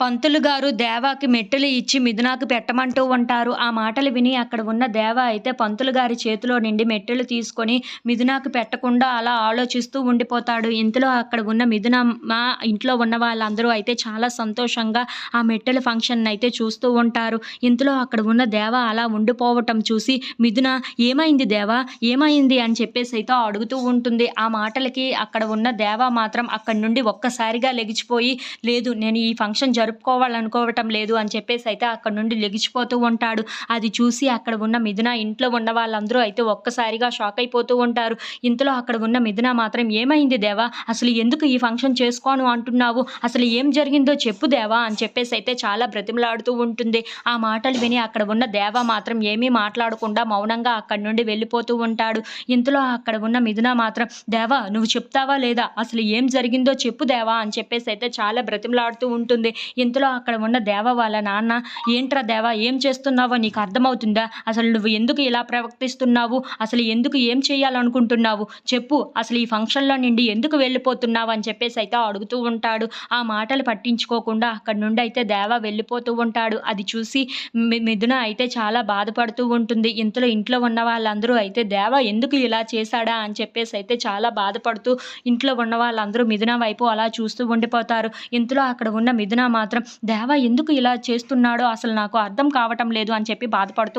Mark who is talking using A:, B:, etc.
A: పంతులు గారు దేవాకి మెట్టెలు ఇచ్చి మిథునాకు పెట్టమంటూ ఉంటారు. ఆ మాటలు విని అక్కడ ఉన్న దేవ అయితే పంతులు గారి చేతిలో నుండి మెట్టెలు తీసుకొని మిథునాకు పెట్టకుండా అలా ఆలోచిస్తూ ఉండిపోతాడు. ఇంతలో అక్కడ ఉన్న మిథున మా ఇంట్లో ఉన్న వాళ్ళందరూ అయితే చాలా సంతోషంగా ఆ మెట్టెల ఫంక్షన్ అయితే చూస్తూ ఉంటారు. ఇంతలో అక్కడ ఉన్న దేవ అలా ఉండిపోవటం చూసి మిథున ఏమైంది దేవా ఏమైంది అని చెప్పేసి అయితే అడుగుతూ ఉంటుంది. ఆ మాటలకి అక్కడ ఉన్న దేవ మాత్రం అక్కడి నుండి ఒక్కసారిగా లెగిచిపోయి లేదు నేను ఈ ఫంక్షన్ జరుపుకోవాలనుకోవటం లేదు అని చెప్పేసి అయితే అక్కడ నుండి లెగిచిపోతూ ఉంటాడు. అది చూసి అక్కడ ఉన్న మిథున ఇంట్లో ఉన్న వాళ్ళందరూ అయితే ఒక్కసారిగా షాక్ అయిపోతూ ఉంటారు. ఇంతలో అక్కడ ఉన్న మిథున మాత్రం ఏమైంది దేవా అసలు ఎందుకు ఈ ఫంక్షన్ చేసుకోను అంటున్నావు అసలు ఏం జరిగిందో చెప్పు దేవా అని చెప్పేసి అయితే చాలా బ్రతిమలాడుతూ ఉంటుంది. ఆ మాటలు విని అక్కడ ఉన్న దేవ మాత్రం ఏమీ మాట్లాడకుండా మౌనంగా అక్కడి నుండి వెళ్ళిపోతూ ఉంటాడు. ఇంతలో అక్కడ ఉన్న మిథున మాత్రం దేవా నువ్వు చెప్తావా లేదా అసలు ఏం జరిగిందో చెప్పు దేవా అని చెప్పేసి అయితే చాలా బ్రతిమలాడుతూ ఉంటుంది. ఇంతలో అక్కడ ఉన్న దేవ వాళ్ళ నాన్న ఏంట్రా దేవా ఏం చేస్తున్నావో నీకు అర్థమవుతుందా? అసలు నువ్వు ఎందుకు ఇలా ప్రవర్తిస్తున్నావు? అసలు ఎందుకు ఏం చేయాలనుకుంటున్నావు? చెప్పు అసలు ఈ ఫంక్షన్లో నుండి ఎందుకు వెళ్ళిపోతున్నావు? అని చెప్పేసి అయితే అడుగుతూ ఉంటాడు. ఆ మాటలు పట్టించుకోకుండా అక్కడి నుండి అయితే దేవ వెళ్ళిపోతూ ఉంటాడు. అది చూసి మిథున అయితే చాలా బాధపడుతూ ఉంటుంది. ఇంతలో ఇంట్లో ఉన్న వాళ్ళందరూ అయితే దేవ ఎందుకు ఇలా చేశాడా? అని చెప్పేసి అయితే చాలా బాధపడుతూ ఇంట్లో ఉన్న వాళ్ళందరూ మిథున వైపు అలా చూస్తూ ఉండిపోతారు. ఇంతలో అక్కడ ఉన్న మిథున మాత్రం మాత్రం దేవ ఎందుకు ఇలా చేస్తున్నాడో అసలు నాకు అర్థం కావటం లేదు అని చెప్పి బాధపడుతూ